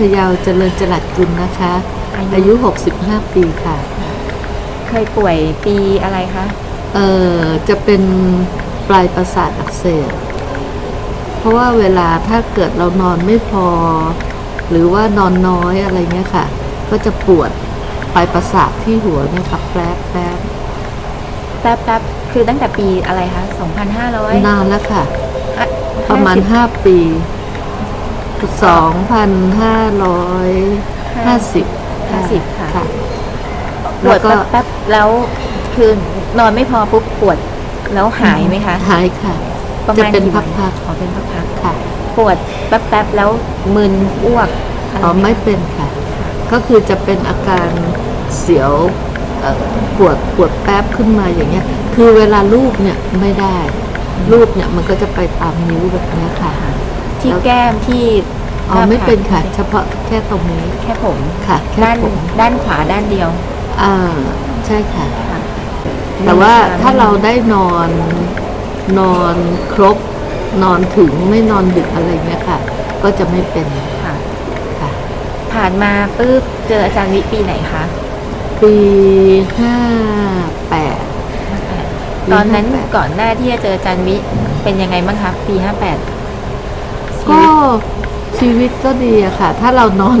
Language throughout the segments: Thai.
พยาวเจริญจรัสกุลนะคะ อายุ 65 ปีค่ะ เคยป่วยปีอะไรคะเอ่อจะเป็นปลายประสาทอักเสบเพราะว่าเวลาถ้าเกิดเรานอนไม่พอ หรือว่านอนน้อยอะไรเงี้ยค่ะ ก็จะปวดปลายประสาทที่หัวเนี่ยค่ะแป๊บแป๊บแป๊บแป๊บคือตั้งแต่ปีอะไรคะ 2,500นานแล้วค่ะอะประมาณ50ห้าปี สองพันห้าร้อยห้าสิบ50ค่ะค่ะ ปวดแล้วก็แป๊บๆแล้วคือนอนไม่พอปุ๊บปวดแล้วหายไหมคะหายค่ะประจะมาณเป็นกี่วันพักอ๋อเป็นพักๆค่ะๆปวดแป๊บๆแล้วมึนอ้วกะรอ๋อไม่เป็นค่ะ ก็คือจะเป็นอาการเสียวเอ่อปวดปวดแป๊บขึ้นมาอย่างเงี้ย คือเวลาลูบเนี่ยไม่ได้ ลูบเนี่ยมันก็จะไปตามนิ้วแบบเนี้ยค่ะ ที่แก้มที่อ๋อหาผากไม่เป็นค่ะ เฉพาะแค่ตรงนี้แค่ผมค่ะแค่ด้านผมด้านขวาด้านเดียวอ่าใช่ค่ะ ค่ะแต่ว่าถ้าเราได้นอนนอนครบ นอนถึงไม่นอนดึกอะไรเงี้ยค่ะ ก็จะไม่เป็นค่ะ ค่ะ ผ่านมาปุ๊บเจออาจารย์วิปีไหนคะปีห้าแปด ตอนนั้น58 ก่อนหน้าที่จะเจออาจารย์วิเป็นยังไงบ้างคะปีห้าแปดก็ ชีวิตก็ดีอะค่ะ ถ้าเรานอน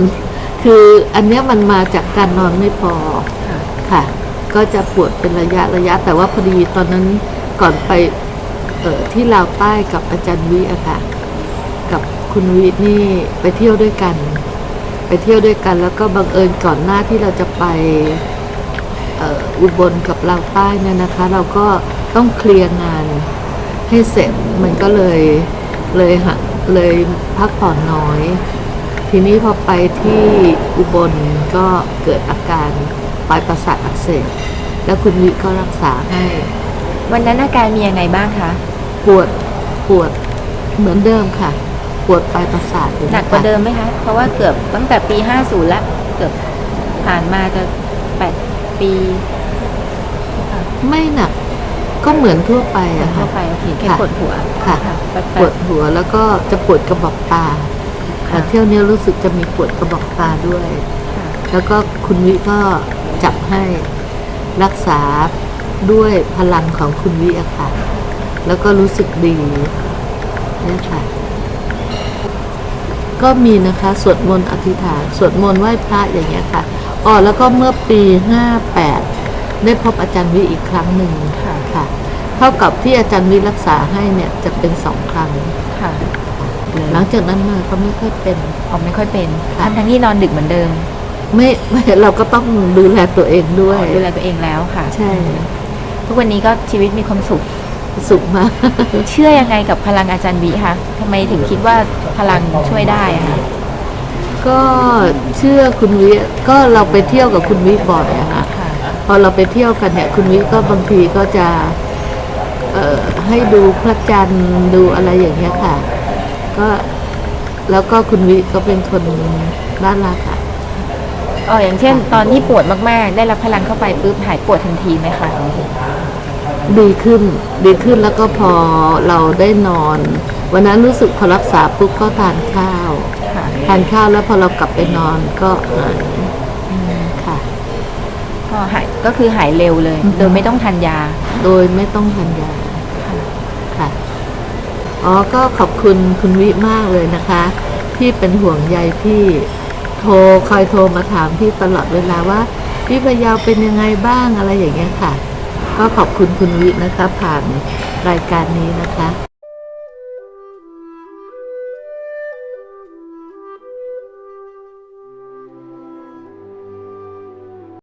คืออันเนี้ยมันมาจากการนอนไม่พอค่ะ ก็จะปวดเป็นระยะระยะ แต่ว่าพอดีตอนนั้นก่อนไปเออที่ลาวใต้กับอาจารย์วิอะค่ะ กับคุณวินี่ไปเที่ยวด้วยกัน ไปเที่ยวด้วยกัน แล้วก็บังเอิญก่อนหน้าที่เราจะไปอุบลกับลาวใต้เนี่ยนะคะ เราก็ต้องเคลียร์งานให้เสร็จมันก็เลยเลยหะ เลยพักผ่อนน้อย ทีนี้พอไปที่อุบลก็เกิดอาการปลายประสาทอักเสบแล้วคุณวิก็รักษาให้ วันนั้นอาการมียังไงบ้างคะปวดปวดเหมือนเดิมค่ะ ปวดปลายประสาทอยู่หนักกว่าเดิมไหมคะ เพราะว่าเกือบตั้งแต่ปี 50แล้วเกือบผ่านมาจะ 8 ปี ไม่หนัก ก็เหมือนทั่วไปอะทั่ค่ะ วไปโอเคแค่ค่ะปวดหัวค่ะ แป๊บปวดหัวแล้วก็จะปวดกระบอกตาๆแต่ค่ะเที่ยวนี้รู้สึกจะมีปวดกระบอกตาด้วย ค่ะแล้วก็คุณวิก็จับให้รักษาด้วยพลังของคุณวิอะค่ะ แล้วก็รู้สึกดีเนี่ยค่ะ ก็มีนะคะ สวดมนต์อธิษฐาน สวดมนต์ไหว้พระอย่างเงี้ยค่ะอ๋อแล้วก็เมื่อปีห้าแปดได้พบอาจารย์วิอีกครั้งหนึ่ง ค่ะ ค่ะ เท่ากับที่อาจารย์วิรักษาให้เนี่ยจะเป็นสองครั้ง ค่ะหลังจากนั้นมาก็ไม่ค่อยเป็นออกไม่ค่อยเป็นค่ะทั้งทั้งๆที่นอนดึกเหมือนเดิม ไม่ไม่เราก็ต้องดูแลตัวเองด้วย ดูแลตัวเองแล้วค่ะ ใช่ ทุกวันนี้ก็ชีวิตมีความสุขสุขมาก เชื่อยังไงกับพลังอาจารย์วิคะทำไมถึงคิดว่าพลังช่วยได้อะคะก็เชื่อคุณวิก็เราไปเที่ยวกับคุณวิบ่อยอะค่ะค่ะพ อเราไปเที่ยวกันเนี่ยคุณวิก็บางทีก็จะเอ่อให้ดูพระจันทร์ดูอะไรอย่างเงี้ยค่ะ ก็แล้วก็คุณวิก็เป็นคนน่ารักอะอ๋ออย่างเช่น ตอนที่ปวดมากๆ ได้รับพลังเข้าไปปุ๊บหายปวดทันทีไหมคะดีขึ้นดีขึ้นแล้วก็พอเราได้นอน วันนั้นรู้สึกพอรักษาปุ๊บก็ทานข้าวค่ะทานข้าวแล้วพอเรากลับไปนอนก็หายอืมค่ะ ก็หายก็คือหายเร็วเลยอือฮึโดยไม่ต้องทานยา โดยไม่ต้องทานยาค่ะ อ๋อ ก็ขอบคุณคุณวิมากเลยนะคะ ที่เป็นห่วงใยพี่โทรคอยโทรมาถามพี่ตลอดเวลาว่าพี่พยาวเป็นยังไงบ้างอะไรอย่างเงี้ยค่ะ ก็ขอบคุณคุณวินะคะ ผ่านรายการนี้นะคะ